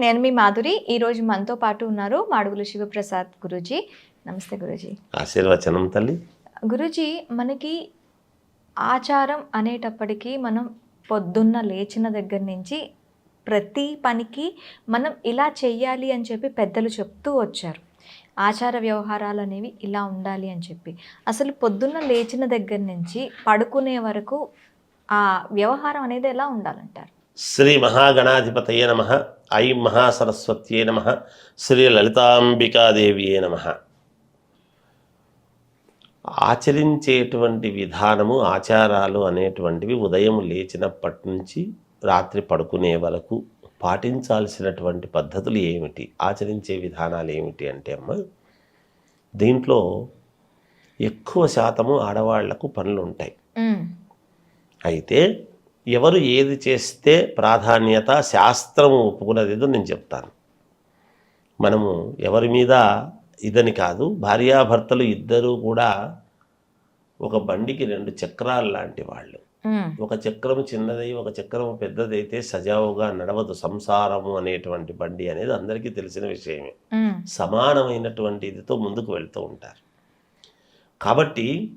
నేను మీ మాధురి. ఈరోజు మనతో పాటు ఉన్నారు మాడుగుల శివప్రసాద్ గురూజీ. నమస్తే గురూజీ. ఆశీర్వచనం తల్లి. గురూజీ మనకి ఆచారం అనేటప్పటికీ మనం పొద్దున్న లేచిన దగ్గర నుంచి ప్రతి పనికి మనం ఇలా చెయ్యాలి అని చెప్పి పెద్దలు చెప్తూ వచ్చారు. ఆచార వ్యవహారాలు అనేవి ఇలా ఉండాలి అని చెప్పి. అసలు పొద్దున్న లేచిన దగ్గర నుంచి పడుకునే వరకు ఆ వ్యవహారం అనేది ఎలా ఉండాలంటారు? శ్రీ మహాగణాధిపతయే నమ ఐం మహాసరస్వత్యే నమ శ్రీ లలితాంబికాదేవియే నమ. ఆచరించేటువంటి విధానము ఆచారాలు అనేటువంటివి ఉదయం లేచినప్పటి నుంచి రాత్రి పడుకునే వరకు పాటించాల్సినటువంటి పద్ధతులు ఏమిటి? ఆచరించే విధానాలు ఏమిటి అంటే అమ్మ దీంట్లో ఎక్కువ శాతము ఆడవాళ్ళకు పనులు ఉంటాయి అయితే ఎవరు ఏది చేస్తే ప్రాధాన్యత శాస్త్రము ఒప్పుకున్నది ఏదో నేను చెప్తాను. మనము ఎవరి మీద ఇదని కాదు భార్యాభర్తలు ఇద్దరూ కూడా ఒక బండికి రెండు చక్రాలు లాంటి వాళ్ళు. ఒక చక్రము చిన్నదై ఒక చక్రము పెద్దదైతే సజావుగా నడవదు. సంసారము అనేటువంటి బండి అనేది అందరికీ తెలిసిన విషయమే. సమానమైనటువంటి ఇదితో ముందుకు వెళ్తూ ఉంటారు. కాబట్టి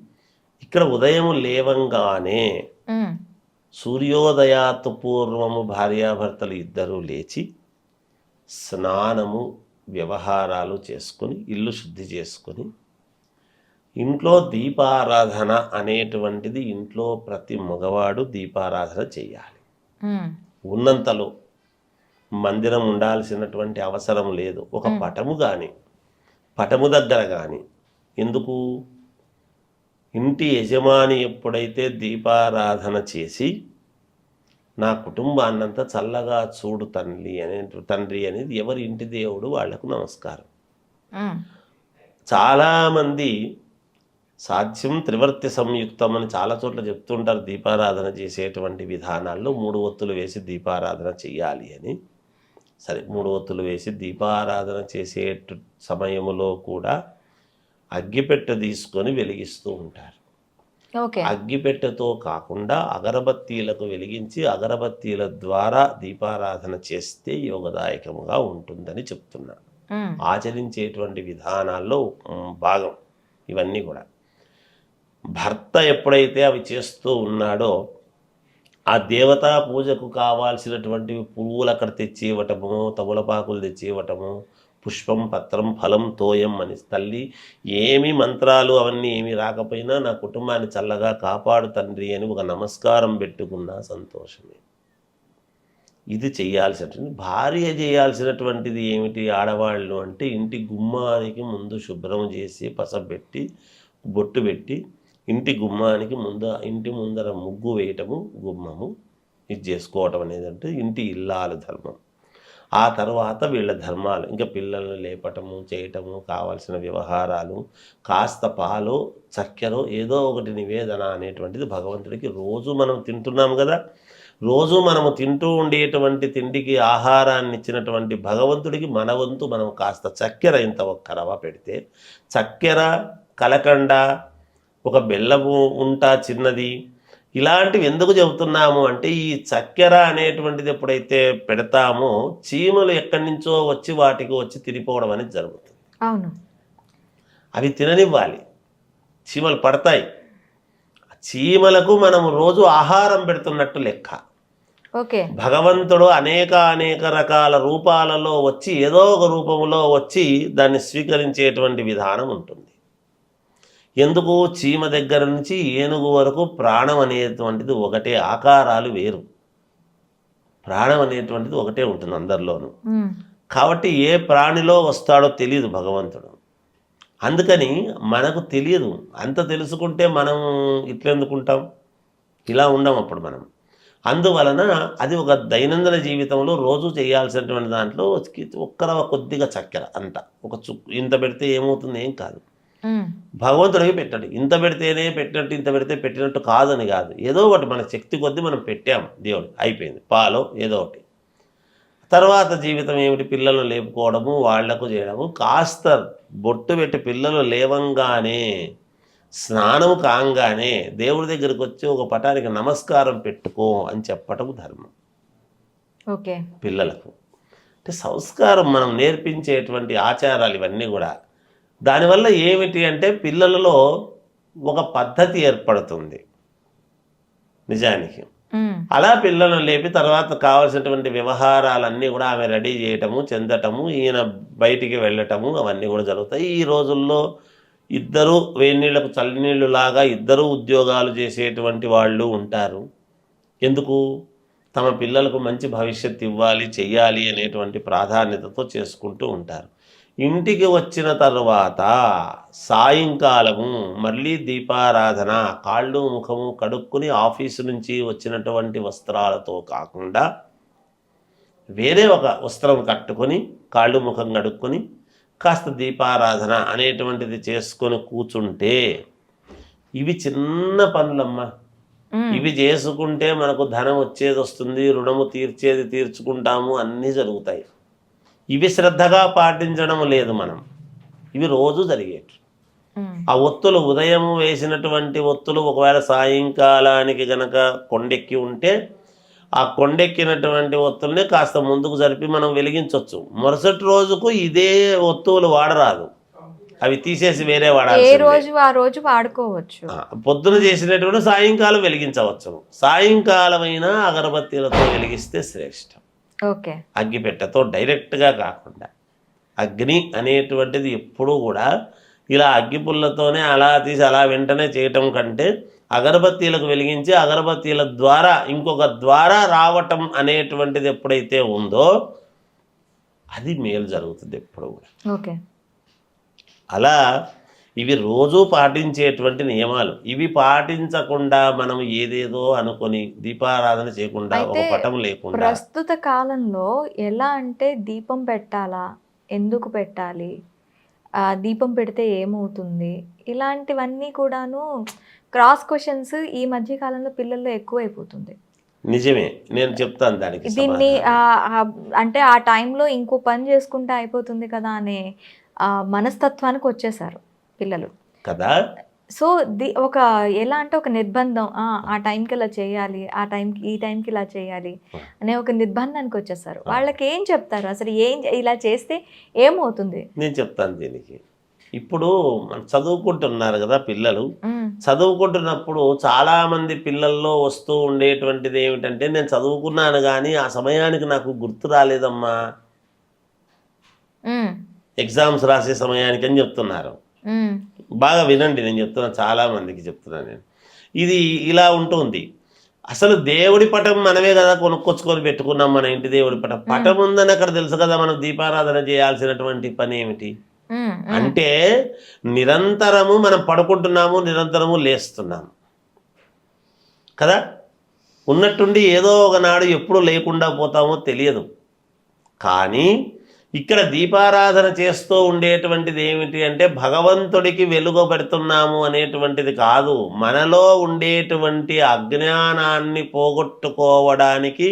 ఇక్కడ ఉదయం లేవంగానే సూర్యోదయాత్ పూర్వము భార్యాభర్తలు ఇద్దరూ లేచి స్నానము వ్యవహారాలు చేసుకొని ఇల్లు శుద్ధి చేసుకొని ఇంట్లో దీపారాధన అనేటువంటిది ఇంట్లో ప్రతి మగవాడు దీపారాధన చేయాలి. ఉన్నంతలో మందిరం ఉండాల్సినటువంటి అవసరం లేదు. ఒక పటము కానీ పటము దగ్గర కానీ ఎందుకు? ఇంటి యజమాని ఎప్పుడైతే దీపారాధన చేసి నా కుటుంబాన్నంతా చల్లగా చూడు తండ్రి అనే తండ్రి అనేది ఎవరి ఇంటి దేవుడు వాళ్ళకు నమస్కారం. చాలామంది సాధ్యం త్రివర్తి సంయుక్తం అని చాలా చోట్ల చెప్తుంటారు దీపారాధన చేసేటువంటి విధానాల్లో మూడు ఒత్తులు వేసి దీపారాధన చెయ్యాలి అని. సరే మూడు ఒత్తులు వేసి దీపారాధన చేసే సమయములో కూడా అగ్గిపెట్టె తీసుకొని వెలిగిస్తూ ఉంటారు. అగ్గిపెట్టెతో కాకుండా అగరబత్తీలకు వెలిగించి అగరబత్తీల ద్వారా దీపారాధన చేస్తే యోగదాయకముగా ఉంటుందని చెప్తున్నా. ఆచరించేటువంటి విధానాల్లో భాగం ఇవన్నీ కూడా. భర్త ఎప్పుడైతే అవి చేస్తూ ఉన్నాడో ఆ దేవతా పూజకు కావాల్సినటువంటి పువ్వులు అక్కడ తెచ్చి ఇవ్వటము తమలపాకులు తెచ్చి ఇవ్వటము పుష్పం పత్రం ఫలం తోయం అని తల్లి. ఏమి మంత్రాలు అవన్నీ ఏమి రాకపోయినా నా కుటుంబాన్ని చల్లగా కాపాడు తండ్రి అని ఒక నమస్కారం పెట్టుకున్నా సంతోషమే. ఇది చేయాల్సినటువంటి భార్య చేయాల్సినటువంటిది ఏమిటి? ఆడవాళ్ళు అంటే ఇంటి గుమ్మానికి ముందు శుభ్రం చేసి పసబెట్టి బొట్టు పెట్టి ఇంటి గుమ్మానికి ముందు ఇంటి ముందర ముగ్గు వేయటము గుమ్మము ఇది చేసుకోవటం అనేది అంటే ఇంటి ఇల్లాలు ధర్మం. ఆ తర్వాత వీళ్ళ ధర్మాలు ఇంకా పిల్లల్ని లేపటము చేయటము కావాల్సిన వ్యవహారాలు కాస్త పాలు చక్కెర ఏదో ఒకటి నివేదన అనేటువంటిది భగవంతుడికి రోజు మనం తింటున్నాం కదా. రోజు మనము తింటూ ఉండేటువంటి తిండికి ఆహారాన్ని ఇచ్చినటువంటి భగవంతుడికి మన వంతు మనం కాస్త చక్కెర ఇంత ఒక్క రవ పెడితే చక్కెర కలకండ ఒక బెల్లము ఉంటా చిన్నది ఇలాంటివి ఎందుకు చెబుతున్నాము అంటే ఈ చక్కెర అనేటువంటిది ఎప్పుడైతే పెడతామో చీమలు ఎక్కడి నుంచో వచ్చి వాటికి వచ్చి తినిపోవడం అనేది జరుగుతుంది. అవును. అవి తిననివ్వాలి. చీమలు పడతాయి. చీమలకు మనము రోజు ఆహారం పెడుతున్నట్టు లెక్క. ఓకే. భగవంతుడు అనేక అనేక రకాల రూపాలలో వచ్చి ఏదో ఒక రూపంలో వచ్చి దాన్ని స్వీకరించేటువంటి విధానం ఉంటుంది. ఎందుకు చీమ దగ్గర నుంచి ఏనుగు వరకు ప్రాణం అనేటువంటిది ఒకటే ఆకారాలు వేరు. ప్రాణం అనేటువంటిది ఒకటే ఉంటుంది అందరిలోనూ. కాబట్టి ఏ ప్రాణిలో వస్తాడో తెలియదు భగవంతుడు. అందుకని మనకు తెలియదు. అంత తెలుసుకుంటే మనం ఇట్లెందుకుంటాం? ఇలా ఉండం అప్పుడు మనం. అందువలన అది ఒక దైనందిన జీవితంలో రోజు చేయాల్సినటువంటి దాంట్లో ఒక్కరవ కొద్దిగా చక్కెర అంత. ఒక చు ఇంత పెడితే ఏమవుతుంది? ఏం కాదు. భగవంతుడికి పెట్టండి. ఇంత పెడితేనే పెట్టినట్టు ఇంత పెడితే పెట్టినట్టు కాదని కాదు. ఏదో ఒకటి మన శక్తి కొద్దీ మనం పెట్టాము దేవుడు అయిపోయింది. పాలో ఏదో ఒకటి. తర్వాత జీవితం ఏమిటి? పిల్లలను లేపుకోవడము వాళ్ళకు చేయడము. కాస్త బొట్టు పెట్టి పిల్లలు లేవంగానే స్నానం కాంగానే దేవుడి దగ్గరికి వచ్చి ఒక పటానికి నమస్కారం పెట్టుకో అని చెప్పటం ధర్మం. ఓకే. పిల్లలకు. అంటే సంస్కారం మనం నేర్పించేటువంటి ఆచారాలు ఇవన్నీ కూడా దానివల్ల ఏమిటి అంటే పిల్లలలో ఒక పద్ధతి ఏర్పడుతుంది. నిజానికి. అలా పిల్లలను లేపి తర్వాత కావాల్సినటువంటి వ్యవహారాలన్నీ కూడా ఆమె రెడీ చేయటము చెందటము ఈయన బయటికి వెళ్ళటము అవన్నీ కూడా జరుగుతాయి. ఈ రోజుల్లో ఇద్దరు వేడినీళ్ళకు చల్లనీళ్ళు లాగా ఇద్దరు ఉద్యోగాలు చేసేటువంటి వాళ్ళు ఉంటారు. ఎందుకు? తమ పిల్లలకు మంచి భవిష్యత్తు ఇవ్వాలి చెయ్యాలి అనేటువంటి ప్రాధాన్యతతో చేసుకుంటూ ఉంటారు. ఇంటికి వచ్చిన తర్వాత సాయంకాలము మళ్ళీ దీపారాధన కాళ్ళు ముఖము కడుక్కుని ఆఫీసు నుంచి వచ్చినటువంటి వస్త్రాలతో కాకుండా వేరే ఒక వస్త్రం కట్టుకొని కాళ్ళు ముఖం కడుక్కొని కాస్త దీపారాధన అనేటువంటిది చేసుకొని కూర్చుంటే ఇవి చిన్న పనులమ్మా. ఇవి చేసుకుంటే మనకు ధనం వచ్చేది వస్తుంది రుణము తీర్చేది తీర్చుకుంటాము అన్నీ జరుగుతాయి. ఇవి శ్రద్ధగా పాటించడం లేదు మనం. ఇవి రోజు జరిగేవి ఉమ్, ఆ ఒత్తులు ఉదయం వేసినటువంటి ఒత్తులు ఒకవేళ సాయంకాలానికి గనక కొండెక్కి ఉంటే ఆ కొండెక్కినటువంటి ఒత్తుల్ని కాస్త ముందుకు జరిపి మనం వెలిగించవచ్చు మరుసటి రోజుకు ఇదే ఒత్తువులు వాడరాదు. అవి తీసేసి వేరే ఏ వాడాలి రోజు ఆ రోజు వాడుకోవచ్చు. పొద్దున చేసినటువంటి సాయంకాలం వెలిగించవచ్చు. సాయంకాలమైనా అగరబత్తీలతో వెలిగిస్తే శ్రేష్టం. అగ్గిపెట్టెతో డైరెక్ట్గా కాకుండా అగ్ని అనేటువంటిది ఎప్పుడూ కూడా ఇలా అగ్గిపుల్లతోనే అలా తీసి అలా వెంటనే చేయటం కంటే అగరబత్తీలకు వెలిగించి అగరబత్తీల ద్వారా ఇంకొక ద్వారా రావటం అనేటువంటిది ఎప్పుడైతే ఉందో అది మేలు జరుగుతుంది ఎప్పుడు కూడా. ఓకే. అలా ఇవి రోజు పాటించేటువంటి నియమాలు. ఇవి పాటించకుండా మనం ఏదేదో అనుకొని దీపారాధన చేయకుండా ఒక పటం లేకుండా ప్రస్తుత కాలంలో ఎలా అంటే దీపం పెట్టాలా? ఎందుకు పెట్టాలి? ఆ దీపం పెడితే ఏమవుతుంది? ఇలాంటివన్నీ కూడాను క్రాస్ క్వశ్చన్స్ ఈ మధ్య కాలంలో పిల్లల్లో ఎక్కువైపోతుంది. నిజమే. నేను చెప్తాను దానికి దీన్ని అంటే ఆ టైంలో ఇంకో పని చేసుకుంటే అయిపోతుంది కదా అనే మనస్తత్వానికి వచ్చేసారు. పిల్లలు. కదా? సో ది ఒక ఎలా అంటే ఒక నిర్బంధం ఆ, టైంకి ఇలా చేయాలి ఆ టైంకి ఈ టైంకి ఇలా చేయాలి అనే ఒక నిర్బంధానికి వచ్చేసారు. వాళ్ళకి ఏం చెప్తారు? అసలు ఏం ఇలా చేస్తే ఏమవుతుంది? నేను చెప్తాను దీనికి. ఇప్పుడు మనం చదువుకుంటున్నారు కదా పిల్లలు. చదువుకుంటున్నప్పుడు చాలా మంది పిల్లల్లో వస్తూ ఉండేటువంటిది ఏమిటంటే నేను చదువుకున్నాను కానీ ఆ సమయానికి నాకు గుర్తు రాలేదమ్మా. ఎగ్జామ్స్ రాసే సమయానికి అని చెప్తున్నారు. బాగా వినండి నేను చెప్తున్నాను చాలా మందికి చెప్తున్నాను నేను. ఇది ఇలా ఉంటుంది. అసలు దేవుడి పటం మనమే కదా కొనుక్కొచ్చుకొని పెట్టుకున్నాం మన ఇంటి దేవుడి పటం. పటం ఉందని అక్కడ తెలుసు కదా మనం దీపారాధన చేయాల్సినటువంటి పని ఏమిటి? అంటే నిరంతరము మనం పడుకుంటున్నాము నిరంతరము లేస్తున్నాము. కదా? ఉన్నట్టుండి ఏదో ఒకనాడు ఎప్పుడు లేకుండా పోతామో తెలియదు. కానీ ఇక్కడ దీపారాధన చేస్తూ ఉండేటువంటిది ఏమిటి అంటే భగవంతుడికి వెలుగబెడుతున్నాము అనేటువంటిది కాదు. మనలో ఉండేటువంటి అజ్ఞానాన్ని పోగొట్టుకోవడానికి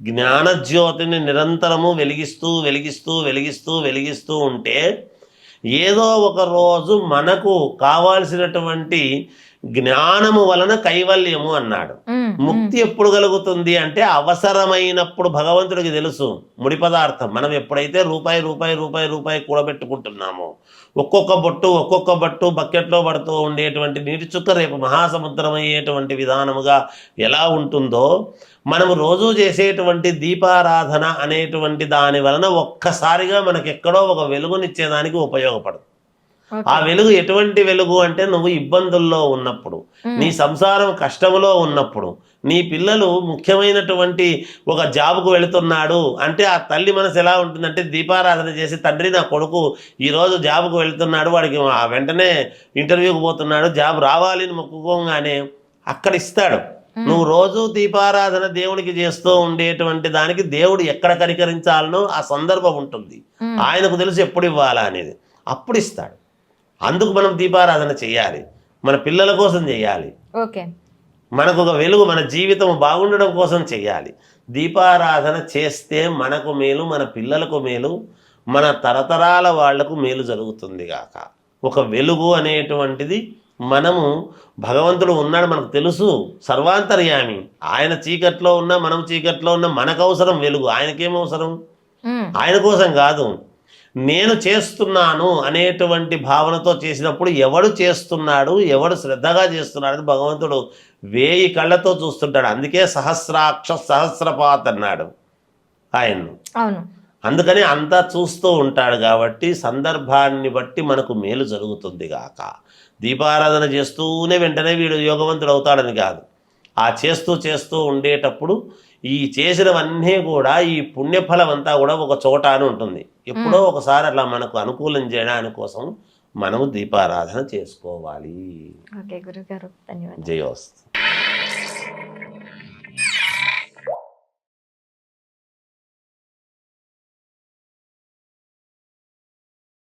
జ్ఞానజ్యోతిని నిరంతరము వెలిగిస్తూ వెలిగిస్తూ వెలిగిస్తూ వెలిగిస్తూ ఉంటే ఏదో ఒక రోజు మనకు కావాల్సినటువంటి జ్ఞానము వలన కైవల్యము అన్నాడు. ముక్తి ఎప్పుడు కలుగుతుంది అంటే అవసరమైనప్పుడు భగవంతుడికి తెలుసు ముడి పదార్థం. మనం ఎప్పుడైతే రూపాయి రూపాయి రూపాయి రూపాయి కూడబెట్టుకుంటున్నామో ఒక్కొక్క బొట్టు ఒక్కొక్క బొట్టు బకెట్లో పడుతూ ఉండేటువంటి నీటి చుక్క రేపు మహాసముద్రం అయ్యేటువంటి విధానముగా ఎలా ఉంటుందో మనము రోజు చేసేటువంటి దీపారాధన అనేటువంటి దాని వలన ఒక్కసారిగా మనకి ఎక్కడో ఒక వెలుగునిచ్చేదానికి ఉపయోగపడుతుంది. ఆ వెలుగు ఎటువంటి వెలుగు అంటే నువ్వు ఇబ్బందుల్లో ఉన్నప్పుడు నీ సంసారం కష్టములో ఉన్నప్పుడు నీ పిల్లలు ముఖ్యమైనటువంటి ఒక జాబ్కు వెళుతున్నాడు అంటే ఆ తల్లి మనసు ఎలా ఉంటుందంటే దీపారాధన చేసి తండ్రి నా కొడుకు ఈరోజు జాబ్కు వెళుతున్నాడు వాడికి ఆ వెంటనే ఇంటర్వ్యూకి పోతున్నాడు జాబ్ రావాలి అని మొక్కుకోగానే అక్కడ ఇస్తాడు. నువ్వు రోజు దీపారాధన దేవునికి చేస్తూ ఉండేటువంటి దానికి దేవుడు ఎక్కడ కనికరించాలనో ఆ సందర్భం ఉంటుంది. ఆయనకు తెలుసు ఎప్పుడు ఇవ్వాలా అనేది. అప్పుడు ఇస్తాడు. అందుకు మనం దీపారాధన చేయాలి. మన పిల్లల కోసం చేయాలి. ఓకే. మనకు ఒక వెలుగు మన జీవితం బాగుండడం కోసం చేయాలి. దీపారాధన చేస్తే మనకు మేలు మన పిల్లలకు మేలు మన తరతరాల వాళ్ళకు మేలు జరుగుతుంది గాక. ఒక వెలుగు అనేటువంటిది మనము భగవంతుడు ఉన్నాడు మనకు తెలుసు సర్వాంతర్యామి. ఆయన చీకట్లో ఉన్నా మనం చీకట్లో ఉన్నా మనకు అవసరం వెలుగు. ఆయనకేం అవసరం? ఆయన కోసం కాదు. నేను చేస్తున్నాను అనేటువంటి భావనతో చేసినప్పుడు ఎవడు చేస్తున్నాడు ఎవడు శ్రద్ధగా చేస్తున్నాడు అని భగవంతుడు వేయి కళ్ళతో చూస్తుంటాడు. అందుకే సహస్రాక్ష సహస్రపాత్ అన్నాడు ఆయన్ను. అవును. అందుకని అంతా చూస్తూ ఉంటాడు కాబట్టి సందర్భాన్ని బట్టి మనకు మేలు జరుగుతుంది గాక. దీపారాధన చేస్తూనే వెంటనే వీడు యోగవంతుడు అవుతాడని కాదు. ఆ చేస్తూ చేస్తూ ఉండేటప్పుడు ఈ చేసినవన్నీ కూడా ఈ పుణ్యఫలం అంతా కూడా ఒక చోట అని ఉంటుంది. ఎప్పుడో ఒకసారి అట్లా మనకు అనుకూలం చేయడానికి కోసం మనము దీపారాధన చేసుకోవాలి. ఓకే గురుగారు. ధన్యవాదాలు. జయోస్తు.